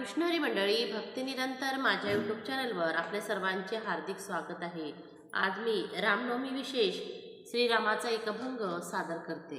कृष्णहरी मंडळी भक्तिनिरंतर माझ्या यूट्यूब चॅनलवर आपल्या सर्वांचे हार्दिक स्वागत आहे. आज मी रामनवमी विशेष श्रीरामाचा एक अभंग सादर करते.